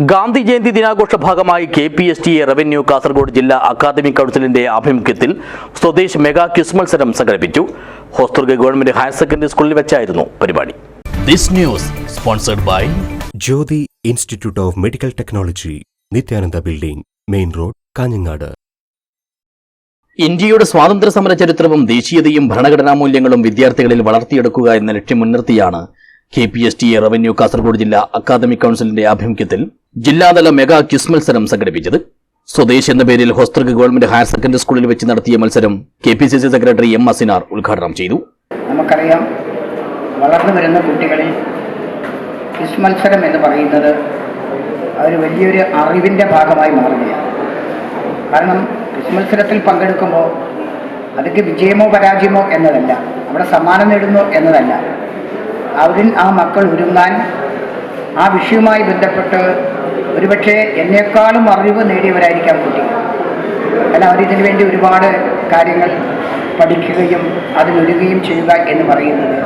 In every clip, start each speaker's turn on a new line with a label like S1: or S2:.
S1: ഗാന്ധി ജയന്തി ദിനാഘോഷ ഭാഗമായി K P S T A revenue Kasaragod ജില്ലാ അക്കാദമിക് കൗൺസിലിന്റെ ആഭിമുഖ്യത്തിൽ സ്വദേശ് മെഗാ ക്വിസ് മത്സരം സംഘടിപ്പിച്ചു. ഹോസ്ദുർഗ് ഗവൺമെന്റ് ഹയർ സെക്കൻഡറി സ്കൂളിൽ വെച്ചായിരുന്നു പരിപാടി. This news sponsored by
S2: Jyothi institute of medical technology Nithyananda building main road Kanhangad.
S1: ഇന്ത്യയുടെ സ്വാതന്ത്ര്യ സമര ചരിത്രവും ദേശീയതയും ഭരണഘടനാ മൂല്യങ്ങളും വിദ്യാർത്ഥികളിൽ വളർത്തിയെടുക്കുക എന്ന ലക്ഷ്യം മുൻനിർത്തിയാണ് K P S T A revenue Kasaragod ജില്ലാ അക്കാദമിക് കൗൺസിലിന്റെ ആഭിമുഖ്യത്തിൽ ജില്ലാതല മെഗാ ക്വിസ് മത്സരം സംഘടിപ്പിച്ചത്. സ്വദേശ് എന്ന പേരിൽ ഹോസ്തൃക് ഗവൺമെന്റ് ഹയർ സെക്കൻഡറി സ്കൂളിൽ വെച്ച് നടത്തിയ മത്സരം K P C C secretary M Asinar ഉദ്ഘാടനം ചെയ്തു.
S3: നമുക്കറിയാം വളർന്നു വരുന്ന കുട്ടികളിൽ ക്വിസ് മത്സരം എന്ന് പറയുന്നത് ഒരു വലിയൊരു അറിവിന്റെ ഭാഗമായി മാറുകയാണ്. കാരണം ക്വിസ് മത്സരത്തിൽ പങ്കെടുക്കുമ്പോൾ അതൊക്കെ വിജയമോ പരാജയമോ എന്നതല്ല അവിടെ സമ്മാനം നേടുന്നു എന്നതല്ല. അവരിൽ ആ മക്കൾ ഒരുങ്ങാൻ ആ വിഷയവുമായി ബന്ധപ്പെട്ട് ഒരുപക്ഷെ എന്നെക്കാളും അറിവ് നേടിയവരായിരിക്കാം കുട്ടികൾ കാരണം അവരിതിനു വേണ്ടി ഒരുപാട് കാര്യങ്ങൾ പഠിക്കുകയും അതിനൊരുകയും ചെയ്യുക എന്ന് പറയുന്നത്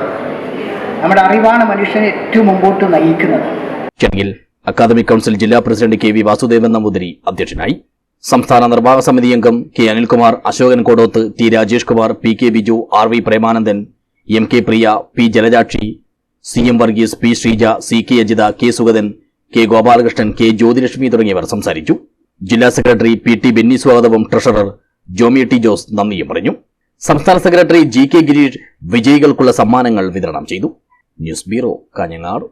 S3: നമ്മുടെ അറിവാണ് മനുഷ്യനെ ഏറ്റവും മുമ്പോട്ട് നയിക്കുന്നത്.
S1: അക്കാദമിക് കൗൺസിൽ ജില്ലാ president K V Vasudevan Namboothiri അധ്യക്ഷനായി. സംസ്ഥാന നിർവാഹക സമിതി അംഗം K Anilkumar Ashokan Kodoth T Rajesh Kumar P K Biju R V Premanandan M K Priya P Jalajakshi C M Varghese P Sreeja C K Ajitha K Sugathan K Gopalakrishnan K Jyothilakshmi തുടങ്ങിയവർ സംസാരിച്ചു. ജില്ലാ secretary P T Benny സ്വാഗതവും treasurer Jomy T Jose നന്ദിയും പറഞ്ഞു. സംസ്ഥാന secretary G K Girish വിജയികൾക്കുള്ള സമ്മാനങ്ങൾ വിതരണം ചെയ്തു. News bureau Kanhangad.